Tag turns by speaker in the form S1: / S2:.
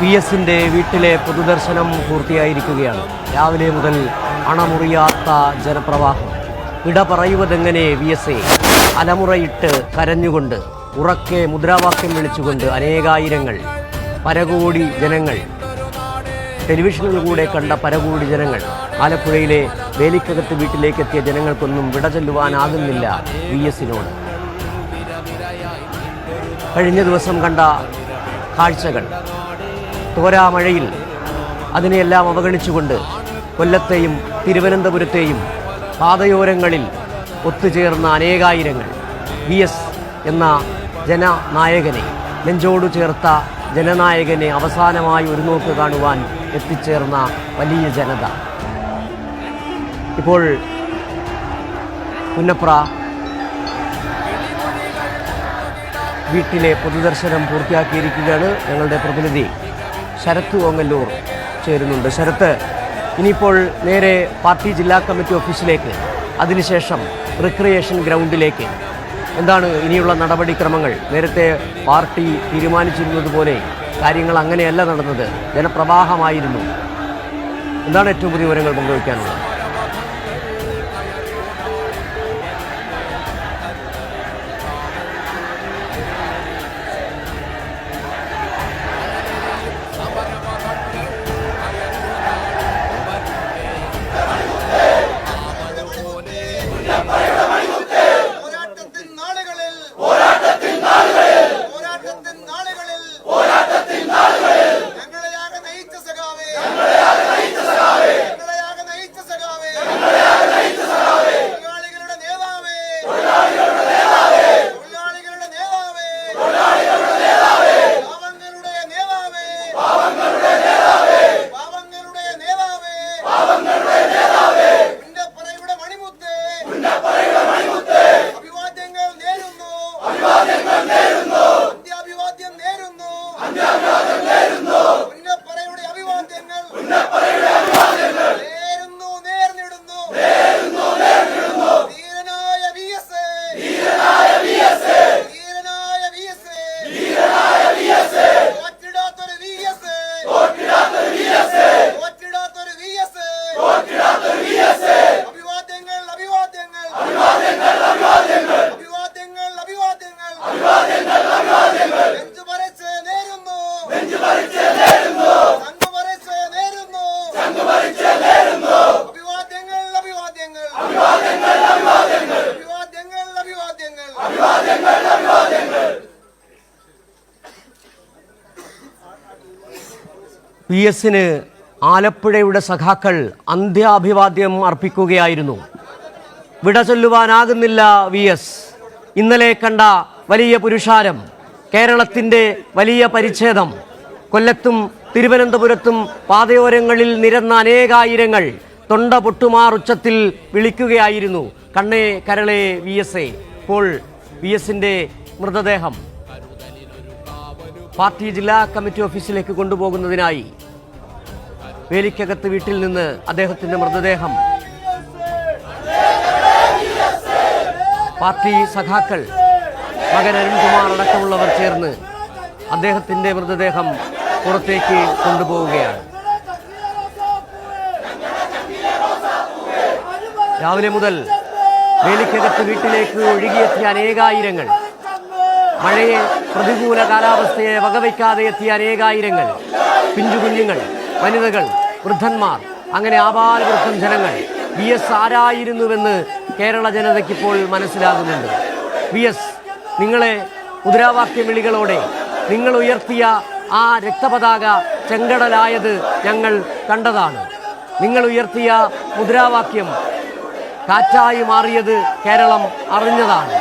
S1: P എസിന്റെ വീട്ടിലെ പൊതുദർശനം പൂർത്തിയായിരിക്കുകയാണ്. രാവിലെ മുതൽ അണമുറിയാത്ത ജനപ്രവാഹം. ഇട പറയുവതെങ്ങനെ വി എസ് എ? അലമുറയിട്ട് കരഞ്ഞുകൊണ്ട് ഉറക്കെ മുദ്രാവാക്യം വിളിച്ചുകൊണ്ട് അനേകായിരങ്ങൾ പരകോടി ജനങ്ങൾ ടെലിവിഷനിലൂടെ കണ്ട പരകോടി ജനങ്ങൾ ആലപ്പുഴയിലെ വേലിക്കകത്ത് വീട്ടിലേക്ക് എത്തിയ ജനങ്ങൾക്കൊന്നും വിട ചൊല്ലുവാനാകുന്നില്ല വി എസിനോട്. കഴിഞ്ഞ ദിവസം കണ്ട കാഴ്ചകൾ. തോരാമഴയിൽ അതിനെയെല്ലാം അവഗണിച്ചുകൊണ്ട് കൊല്ലത്തെയും തിരുവനന്തപുരത്തെയും പാതയോരങ്ങളിൽ ഒത്തുചേർന്ന അനേകായിരങ്ങൾ വി എസ് എന്ന ജനനായകനെ നെഞ്ചോടു ചേർത്ത ജനനായകനെ അവസാനമായി ഒരു നോക്ക് കാണുവാൻ എത്തിച്ചേർന്ന വലിയ ജനത. ഇപ്പോൾ പുന്നപ്ര വീട്ടിലെ പൊതുദർശനം പൂർത്തിയാക്കിയിരിക്കുകയാണ് ഞങ്ങളുടെ പ്രതിനിധി. ശരത്ത് ഓങ്ങല്ലൂർ ചേരുന്നുണ്ട്. ശരത്ത് ഇനിയിപ്പോൾ നേരെ പാർട്ടി ജില്ലാ കമ്മിറ്റി ഓഫീസിലേക്ക് അതിനുശേഷം റിക്രിയേഷൻ ഗ്രൗണ്ടിലേക്ക്. എന്താണ് ഇനിയുള്ള നടപടിക്രമങ്ങൾ? നേരത്തെ പാർട്ടി തീരുമാനിച്ചിരുന്നതുപോലെ കാര്യങ്ങൾ അങ്ങനെയല്ല നടന്നത്. ജനപ്രവാഹമായിരുന്നു. എന്താണ് ഏറ്റവും പുതിയ വിവരങ്ങൾ പങ്കുവയ്ക്കാനുള്ളത്?
S2: 안 그래!
S1: പി എസിന് ആലപ്പുഴയുടെ സഖാക്കൾ അന്ത്യാഭിവാദ്യം അർപ്പിക്കുകയായിരുന്നു. വിട ചൊല്ലുവാനാകുന്നില്ല വി എസ്. ഇന്നലെ കണ്ട വലിയ പുരുഷാരം കേരളത്തിന്റെ വലിയ പരിച്ഛേദം. കൊല്ലത്തും തിരുവനന്തപുരത്തും പാതയോരങ്ങളിൽ നിരന്ന അനേകായിരങ്ങൾ തൊണ്ട പൊട്ടുമാർ ഉച്ചത്തിൽ വിളിക്കുകയായിരുന്നു. കണ്ണേ കരളെ വി എസ് എ. ഇപ്പോൾ വി എസിന്റെ മൃതദേഹം പാർട്ടി ജില്ലാ കമ്മിറ്റി ഓഫീസിലേക്ക് കൊണ്ടുപോകുന്നതിനായി വേലിക്കകത്ത് വീട്ടിൽ നിന്ന് അദ്ദേഹത്തിന്റെ മൃതദേഹം പാർട്ടി സഖാക്കൾ മകൻ അരുൺകുമാർ അടക്കമുള്ളവർ ചേർന്ന് അദ്ദേഹത്തിന്റെ മൃതദേഹം പുറത്തേക്ക് കൊണ്ടുപോവുകയാണ്. രാവിലെ മുതൽ വേലിക്കകത്ത് വീട്ടിലേക്ക് ഒഴുകിയെത്തിയ അനേകായിരങ്ങൾ മഴയെ പ്രതികൂല കാലാവസ്ഥയെ വകവയ്ക്കാതെ എത്തിയ അനേകായിരങ്ങൾ പിഞ്ചു കുഞ്ഞുങ്ങൾ വനിതകൾ വൃദ്ധന്മാർ അങ്ങനെ ആപാലവൃദ്ധം ജനങ്ങൾ വി എസ് ആരായിരുന്നുവെന്ന് കേരള ജനതയ്ക്കിപ്പോൾ മനസ്സിലാകുന്നുണ്ട്. വി എസ് നിങ്ങളെ മുദ്രാവാക്യ വിളികളോടെ നിങ്ങൾ ഉയർത്തിയ ആ രക്തപതാക ചെങ്കടലായത് ഞങ്ങൾ കണ്ടതാണ്. നിങ്ങൾ ഉയർത്തിയ മുദ്രാവാക്യം കാറ്റായി മാറിയത് കേരളം അറിഞ്ഞതാണ്.